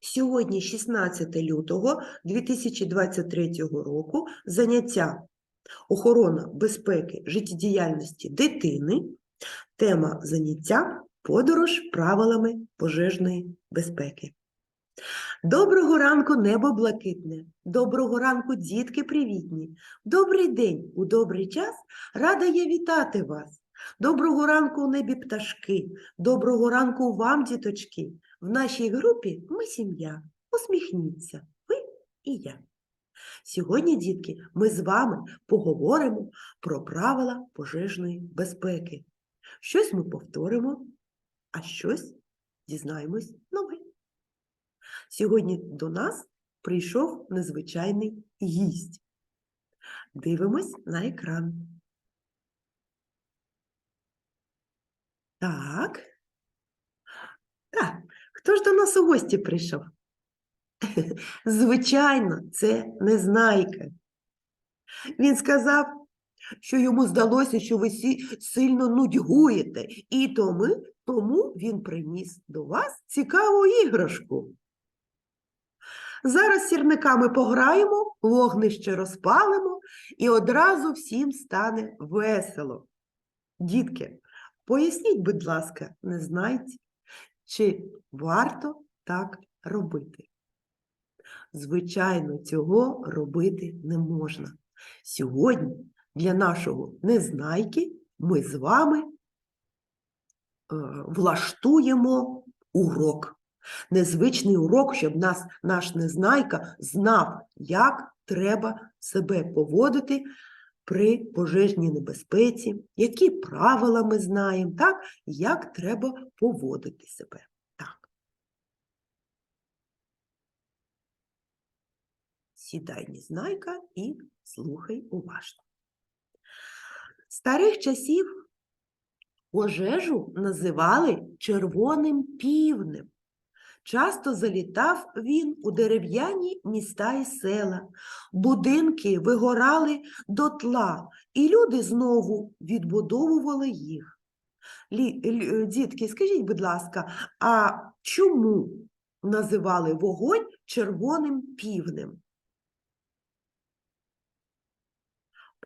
Сьогодні 16 лютого 2023 року заняття охорона безпеки життєдіяльності дитини. Тема заняття подорож правилами пожежної безпеки. Доброго ранку, небо блакитне. Доброго ранку, дітки привітні. Добрий день, у добрий час рада я вітати вас. Доброго ранку небі пташки. Доброго ранку вам, діточки. В нашій групі ми сім'я. Усміхніться, ви і я. Сьогодні, дітки, ми з вами поговоримо про правила пожежної безпеки. Щось ми повторимо, а щось дізнаємось нове. Сьогодні до нас прийшов незвичайний гість. Дивимось на екран. Так. Так, хто ж до нас у гості прийшов? Звичайно, це Незнайка. Він сказав, що йому здалося, що ви сі- сильно нудьгуєте, і тому, тому він приніс до вас цікаву іграшку. Зараз сірниками пограємо, вогнище розпалимо, і одразу всім стане весело. Дітки, поясніть, будь ласка, незнайці, чи варто так робити? Звичайно, цього робити не можна. Сьогодні для нашого незнайки ми з вами е, влаштуємо урок. Незвичний урок, щоб нас, наш незнайка знав, як треба себе поводити при пожежній небезпеці, які правила ми знаємо, так, як треба поводити себе. Так. Сідай, незнайка, і слухай уважно. Старих часів пожежу називали червоним півнем. Часто залітав він у дерев'яні міста і села, будинки вигорали дотла, і люди знову відбудовували їх. Лі, лі- дітки, скажіть, будь ласка, а чому називали вогонь червоним півнем?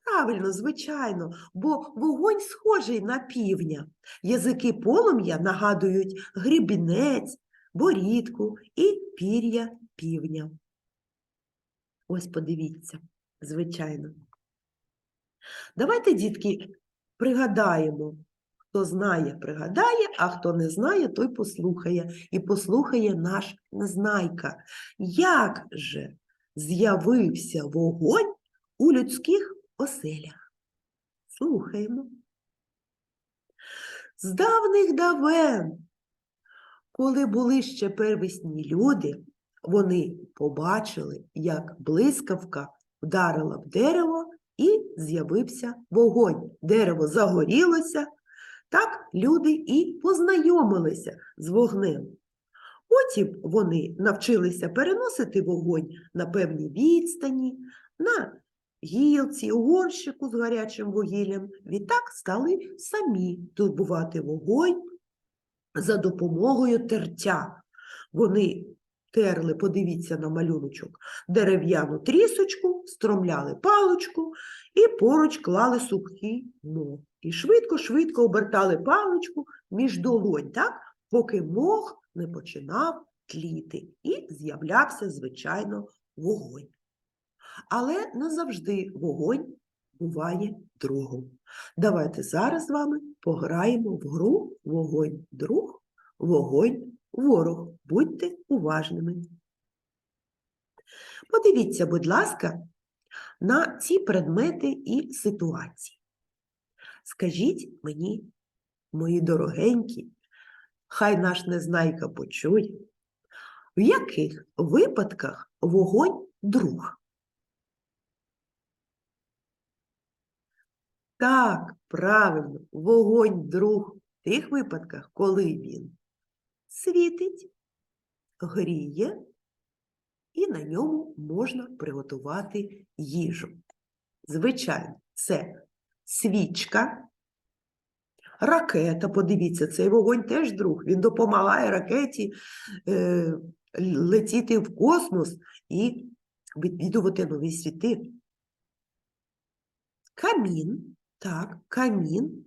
Правильно, звичайно, бо вогонь схожий на півня. Язики полум'я нагадують грібінець, борідку і пір'я півня. Ось подивіться, звичайно. Давайте, дітки, пригадаємо. Хто знає, пригадає, а хто не знає, той послухає. І послухає наш незнайка. Як же з'явився вогонь у людських оселях? Слухаємо. З давних давен коли були ще первісні люди, вони побачили, як блискавка вдарила в дерево і з'явився вогонь. Дерево загорілося, так люди і познайомилися з вогнем. Потім вони навчилися переносити вогонь на певній відстані, на гілці, у горщику з гарячим вугіллям. Відтак стали самі турбувати вогонь за допомогою тертя. Вони терли, подивіться на малюночок, дерев'яну трісочку, стромляли паличку і поруч клали сухий мох. І швидко-швидко обертали паличку між долонь, так, поки мох не починав тліти і з'являвся, звичайно, вогонь. Але не завжди вогонь буває другом. Давайте зараз з вами пограємо в гру вогонь друг, вогонь ворог. Будьте уважними. Подивіться, будь ласка, на ці предмети і ситуації. Скажіть мені, мої дорогенькі, хай наш незнайка почує, в яких випадках вогонь друг? Так, правильно, вогонь друг в тих випадках, коли він світить, гріє, і на ньому можна приготувати їжу. Звичайно, це свічка, ракета, подивіться, цей вогонь теж друг, він допомагає ракеті е, летіти в космос і відвідувати нові світи. Камін, так, камін.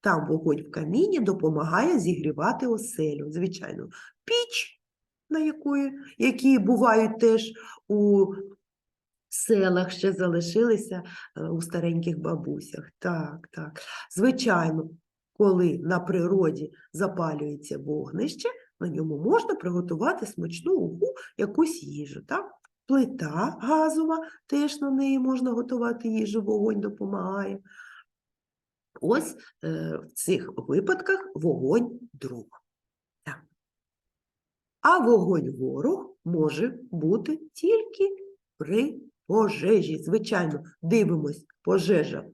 Там вогонь в каміні допомагає зігрівати оселю. Звичайно, піч, на якої, які бувають теж у селах, ще залишилися е, у стареньких бабусях. Так, так. Звичайно, коли на природі запалюється вогнище, на ньому можна приготувати смачну уху якусь їжу. Так? Плита газова, теж на неї можна готувати їжу, вогонь допомагає. Ось е, в цих випадках вогонь друг. Так. А вогонь ворог може бути тільки при пожежі. Звичайно, дивимось пожежа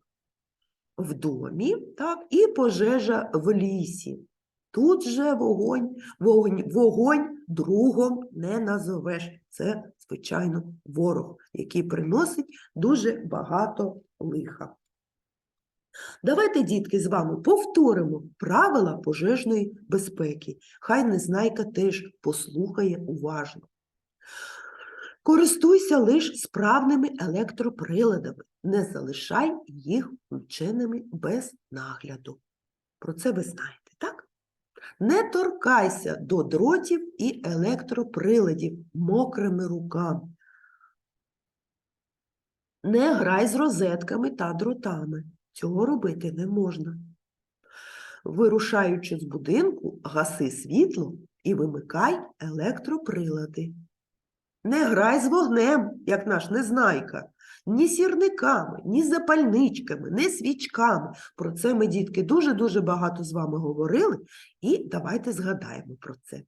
в домі, так, і пожежа в лісі. Тут же вогонь, вогонь, вогонь другом не назовеш. Це, звичайно, ворог, який приносить дуже багато лиха. Давайте, дітки, з вами повторимо правила пожежної безпеки. Хай Незнайка теж послухає уважно. Користуйся лише справними електроприладами, не залишай їх включеними без нагляду. Про це ви знаєте, так? Не торкайся до дротів і електроприладів мокрими руками. Не грай з розетками та дротами. Цього робити не можна. Вирушаючи з будинку, гаси світло і вимикай електроприлади. Не грай з вогнем, як наш незнайка, ні сірниками, ні запальничками, ні свічками. Про це ми, дітки, дуже-дуже багато з вами говорили, і давайте згадаємо про це.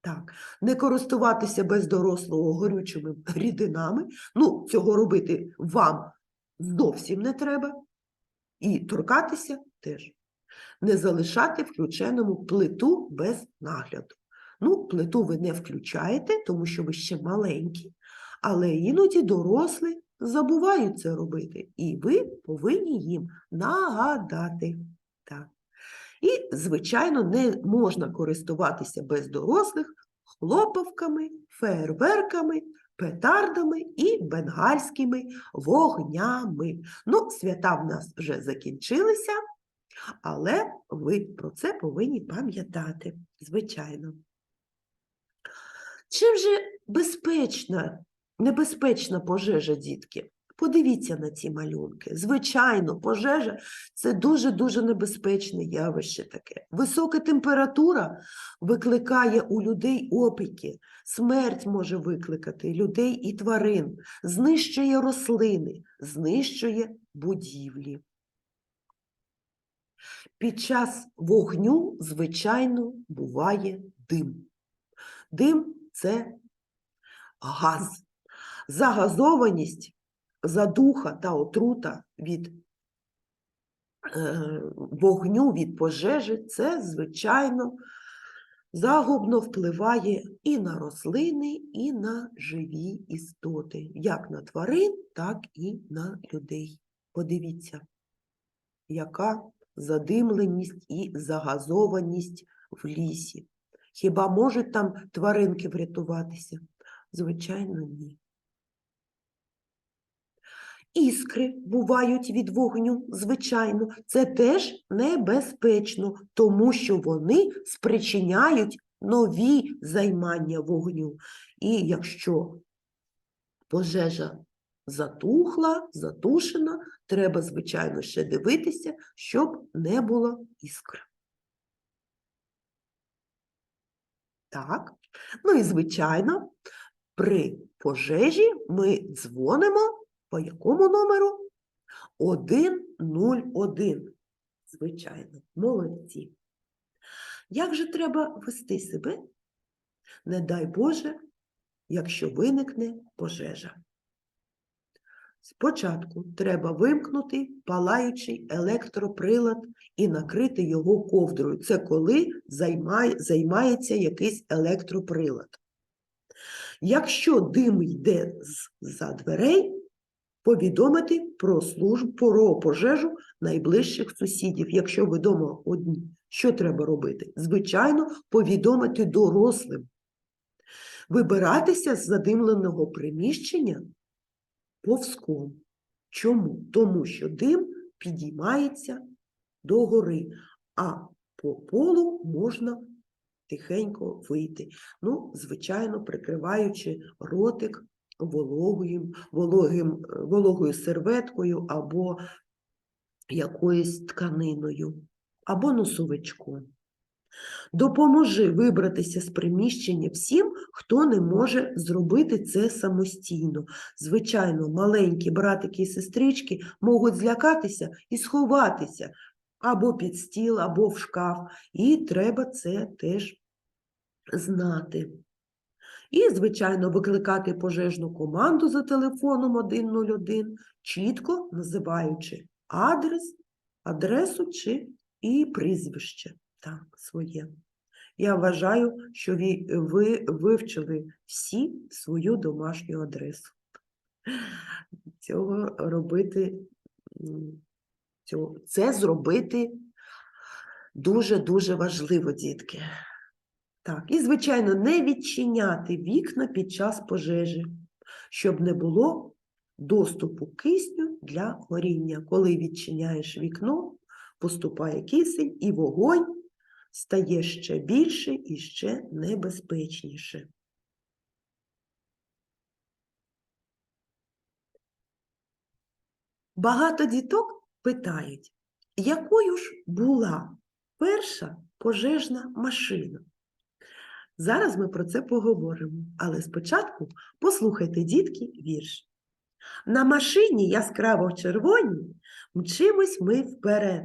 Так, не користуватися без дорослого горючими рідинами. Ну, цього робити вам зовсім не треба. І торкатися теж. Не залишати включеному плиту без нагляду. Ну, плиту ви не включаєте, тому що ви ще маленькі, але іноді дорослі забувають це робити, і ви повинні їм нагадати. Так. І, звичайно, не можна користуватися без дорослих хлопавками, фейерверками, петардами і бенгальськими вогнями. Ну, свята в нас вже закінчилися, але ви про це повинні пам'ятати, звичайно. Чим же безпечна, небезпечна пожежа, дітки? Подивіться на ці малюнки. Звичайно, пожежа це дуже-дуже небезпечне явище таке. Висока температура викликає у людей опіки, смерть може викликати людей і тварин, знищує рослини, знищує будівлі. Під час вогню, звичайно, буває дим. Дим це газ. Загазованість, задуха та отрута від е, вогню, від пожежі це, звичайно, загубно впливає і на рослини, і на живі істоти, як на тварин, так і на людей. Подивіться, яка задимленість і загазованість в лісі. Хіба можуть там тваринки врятуватися? Звичайно, ні. Іскри бувають від вогню, звичайно, це теж небезпечно, тому що вони спричиняють нові займання вогню. І якщо пожежа затухла, затушена, треба, звичайно, ще дивитися, щоб не було іскр. Так, ну і звичайно, при пожежі ми дзвонимо по якому номеру? 101. Звичайно, молодці. Як же треба вести себе? Не дай Боже, якщо виникне пожежа. Спочатку треба вимкнути палаючий електроприлад і накрити його ковдрою. Це коли займає, займається якийсь електроприлад. Якщо дим йде з-за дверей, повідомити про службу про пожежу найближчих сусідів. Якщо ви вдома одні, що треба робити? Звичайно, повідомити дорослим. вибиратися з задимленого приміщення повзком. Чому? Тому що дим підіймається догори, а по полу можна тихенько вийти. Ну, звичайно, прикриваючи ротик вологою, вологим, вологою серветкою або якоюсь тканиною, або носовичком. Допоможи вибратися з приміщення всім, хто не може зробити це самостійно. Звичайно, маленькі братики і сестрички можуть злякатися і сховатися або під стіл, або в шкаф, і треба це теж знати. І, звичайно, викликати пожежну команду за телефоном 101, чітко називаючи адрес, адресу чи і прізвище так, своє. Я вважаю, що ви, ви вивчили всі свою домашню адресу. Цього робити, цього, це зробити дуже-дуже важливо, дітки. Так, і, звичайно, не відчиняти вікна під час пожежі, щоб не було доступу кисню для горіння. Коли відчиняєш вікно, поступає кисень і вогонь стає ще більше і ще небезпечніше. Багато діток питають, якою ж була перша пожежна машина? Зараз ми про це поговоримо, але спочатку послухайте, дітки, вірш. На машині яскраво червоній мчимось ми вперед.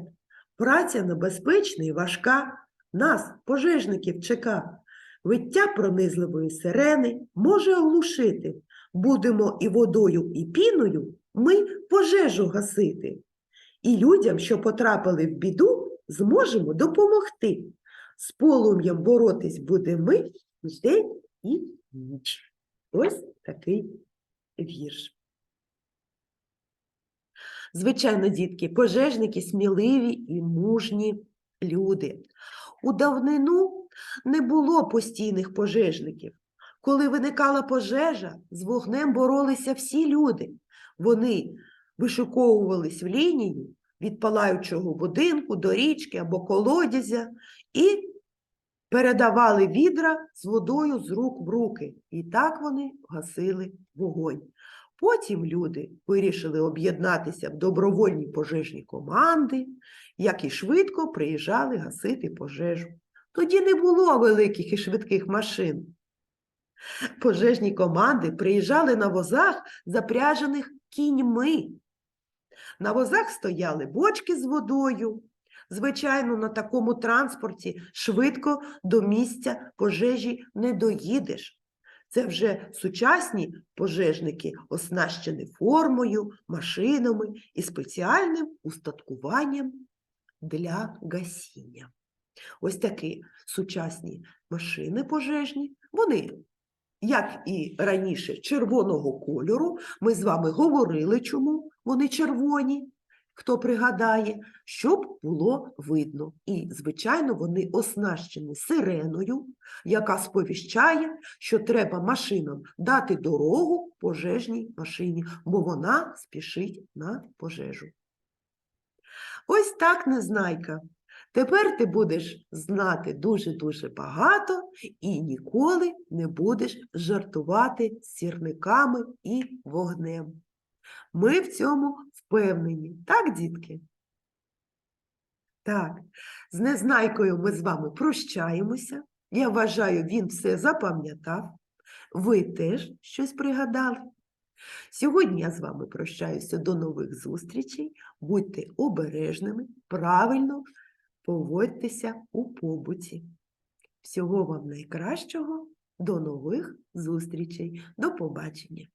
Праця небезпечна і важка, нас, пожежників, чека. Виття пронизливої сирени може оглушити. Будемо і водою, і піною ми пожежу гасити. І людям, що потрапили в біду, зможемо допомогти. З полум'ям боротись будемо ми день і ніч. Ось такий вірш. Звичайно, дітки, пожежники сміливі і мужні люди. У давнину не було постійних пожежників. Коли виникала пожежа, з вогнем боролися всі люди. Вони вишуковувались в лінію від палаючого будинку до річки або колодязя і передавали відра з водою з рук в руки. І так вони гасили вогонь. Потім люди вирішили об'єднатися в добровольні пожежні команди, які швидко приїжджали гасити пожежу. Тоді не було великих і швидких машин. Пожежні команди приїжджали на возах, запряжених кіньми. На возах стояли бочки з водою. Звичайно, на такому транспорті швидко до місця пожежі не доїдеш. Це вже сучасні пожежники, оснащені формою, машинами і спеціальним устаткуванням для гасіння. Ось такі сучасні машини пожежні, вони, як і раніше, червоного кольору. Ми з вами говорили, чому вони червоні, хто пригадає, щоб було видно. І, звичайно, вони оснащені сиреною, яка сповіщає, що треба машинам дати дорогу пожежній машині, бо вона спішить на пожежу. Ось так, Незнайка. Тепер ти будеш знати дуже-дуже багато і ніколи не будеш жартувати сірниками і вогнем. Ми в цьому впевнені, так, дітки? Так, з Незнайкою ми з вами прощаємося. Я вважаю, він все запам'ятав. Ви теж щось пригадали. Сьогодні я з вами прощаюся до нових зустрічей. Будьте обережними, правильно поводьтеся у побуті. Всього вам найкращого, до нових зустрічей. До побачення!